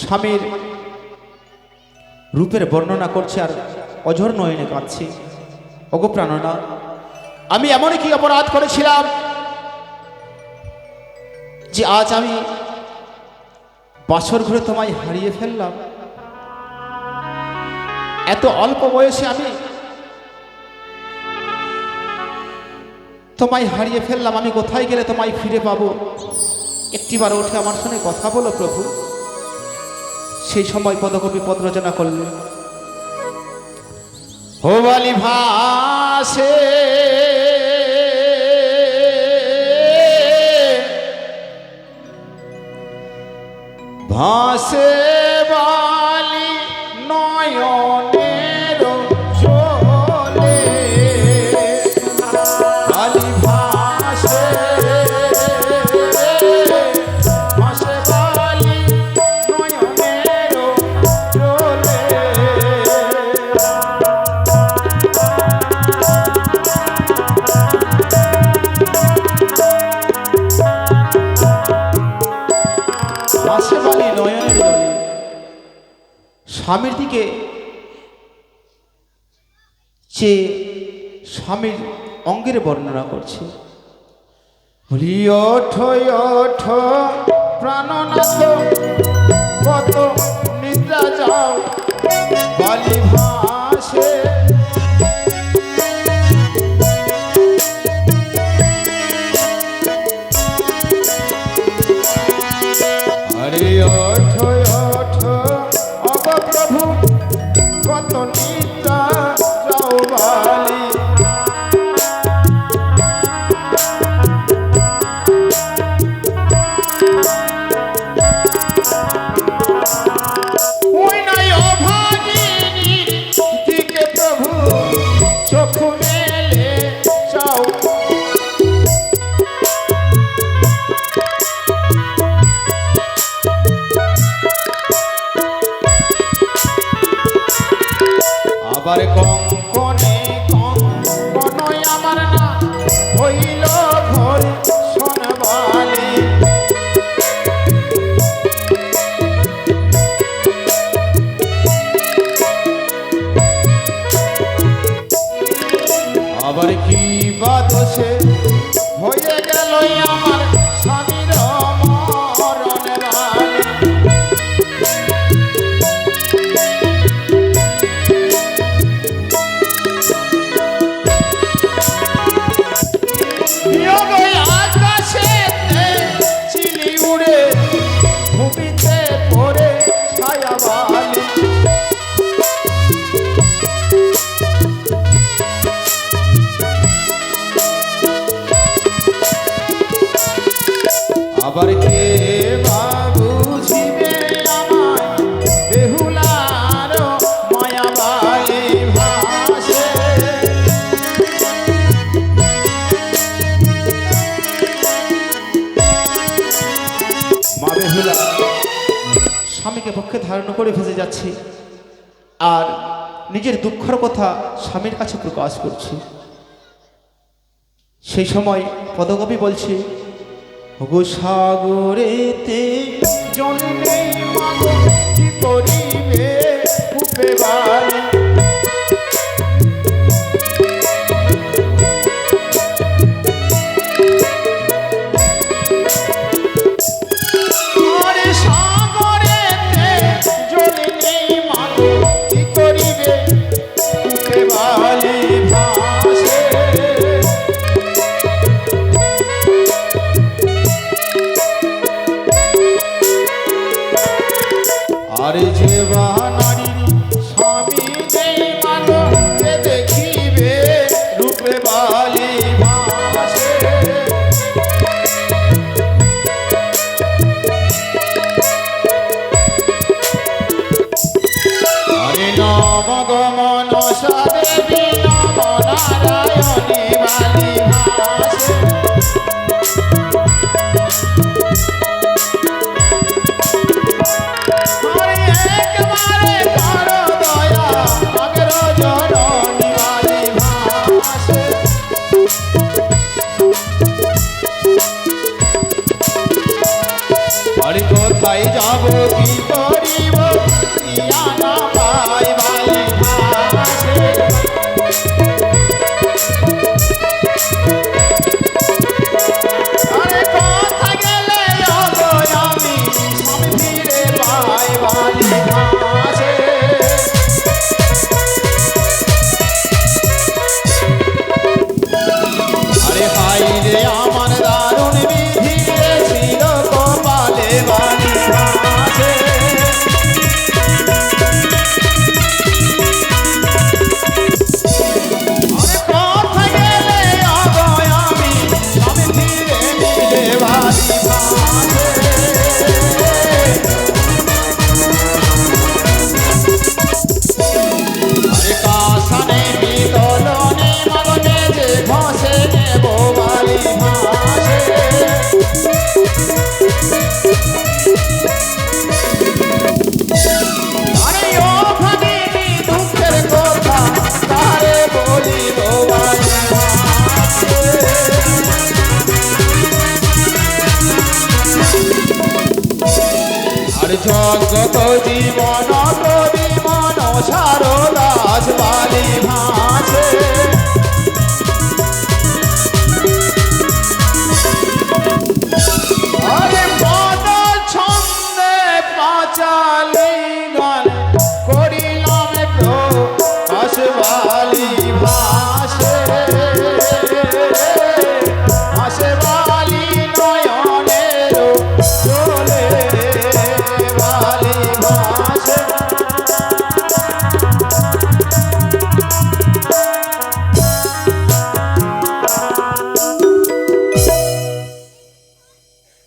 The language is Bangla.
স্বামীর রূপের বর্ণনা করছে আর অঝর নয়নে কাঁদছে। অগো প্রাণনা, আমি এমনই কি অপরাধ করেছিলাম যে আজ আমি বাসর ঘুরে তোমায় হারিয়ে ফেললাম? এত অল্প বয়সে আমি তোমায় হারিয়ে ফেললাম, আমি কোথায় গেলে তোমায় ফিরে পাবো? একটিবার উঠে আমার সঙ্গে কথা বলো প্রভু। সেই সময় পদকবি পদ রচনা করলেন। হোবালি ভাসে। ভাসে। স্বামীর দিকে যে স্বামীর অঙ্গের বর্ণনা করছে। বলি ওঠ ওঠ কত বালি কত আবার কঙ্কনে কঙ্কনই আমার না হইল ঘর সোনবালি আবার কি বাদসে হয়ে আবার কে বুঝিবে আমায়? স্বামীকে পক্ষে ধারণ করে ভেসে যাচ্ছে। আর নিজের দুঃখের কথা স্বামীর কাছে প্রকাশ করছে। সেই সময় পদকবি বলছে গো সাগরেতে জন্মে কি করিবে? আরে যে নারীর স্বামী নেই মানো, কে দেখিবে? রূপে বালি ভাসে। আরে নম গমন দেবী আরে জগত জীবন কবি মন ভাসে